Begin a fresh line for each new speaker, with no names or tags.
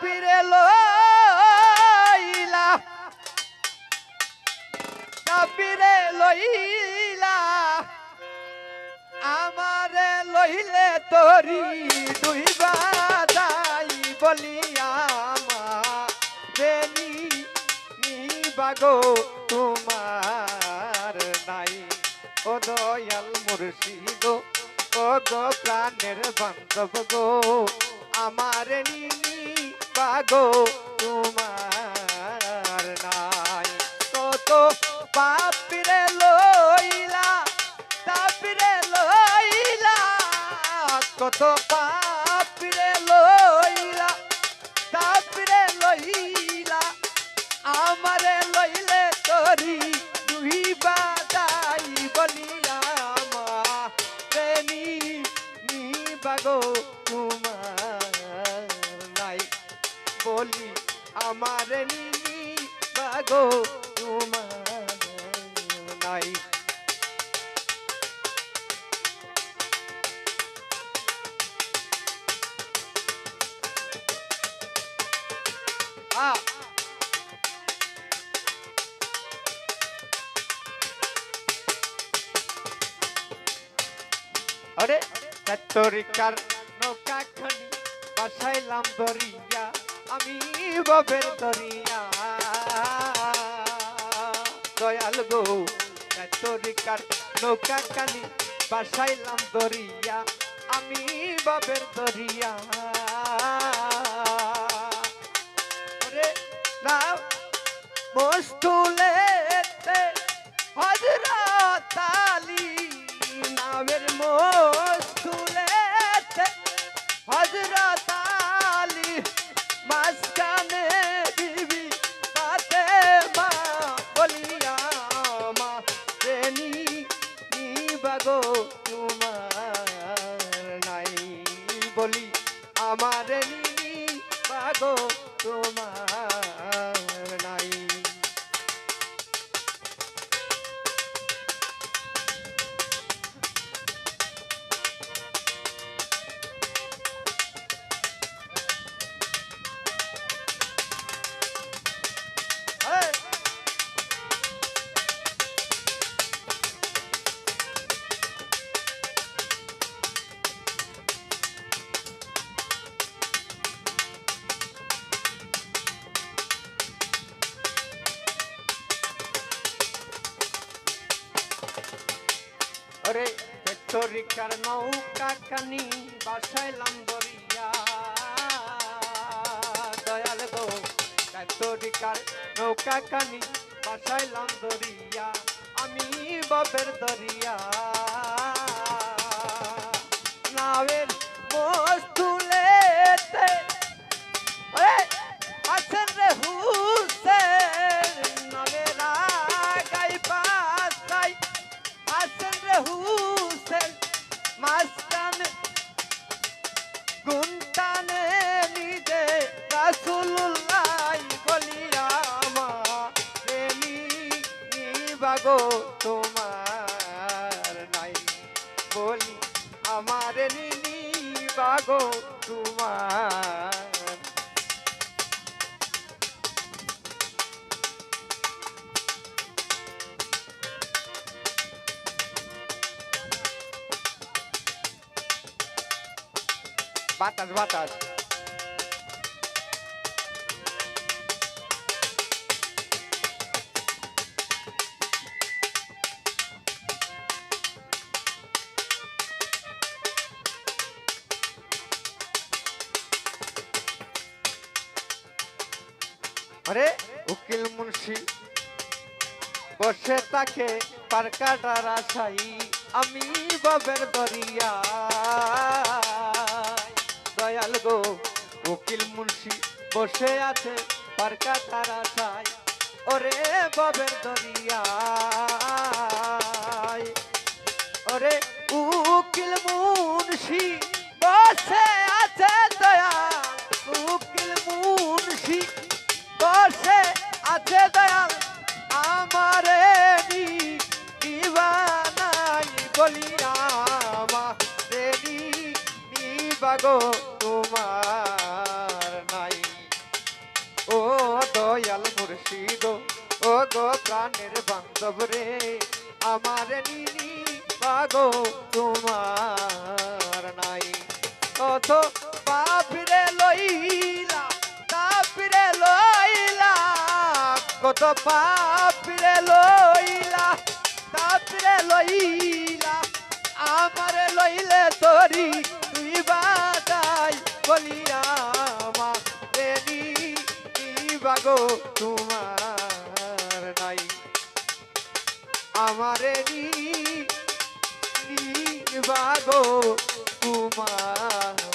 পীরে লইলা। পীরে লইলা। আমারে লইলে তরি দুইবা যাই বলিয়া মা বেনি বাগো, তোমার নাই। ও দয়াল মুর্শিদ, ও গো প্রাণের বান্ধব গো। আমার নি বাগো, তোমার নাই। কত পাপিরে লইলা তাপিরে লইলা, কত পাপিরে লইলা তাপিরে লইলা, আমারে লইলে তোরি দুই বাদাই বলিয়া মা। নি বাগো, তোমার বলি আমারে নি বাগো তোমার নাই Ah. আরে তরিকার নৌকা খানি বাসাইলাম দরিয়া আমি বাপের দরিয়া। দয়াল গো তরিকার নৌকা খানি বাসাইলাম দরিয়া। আমি বাপের দরিয়া। ওরে বাগো তোমার ওরে তরিকার নৌকা কানি বাসাইলাম দরিয়া দয়াল গো তরিকার নৌকা কানি বাসাইলাম দরিয়া আমি বাপের দরিয়া। মাস্তান গুনটানে নিজে রাসুল্লাই বলিয়া বাগো তোমার নাই বলি আমার নিনি বাগো তোমার বাতাস বাতাস। আরে উকিল মুন্সি বসে তাকে পারকাটার আশাই আমি বাবের দরিয়া। দয়াল গো। উকিল মুন্সি বসে আছে পারকাটার আশাই ওরে বাবের দরিয়া ওরে উকিল মুন্সি বসে আছে দয়া। উকিল মুন্সি বসে আছে দয়াল আমারে দিবানাই বলিয়া মা দেবী নিবাগো প্রাণের বান্ধব রে, আমার নিনি বাগো তোমার নাই। অথ বাপিরে লইলা তাপিরে লইলা, কত পাপিরে লইলা তাপিরে লইলা, আমারে লইলে তোরি তুই বাদাই বলিয়া আমারে নি বাগো তোমার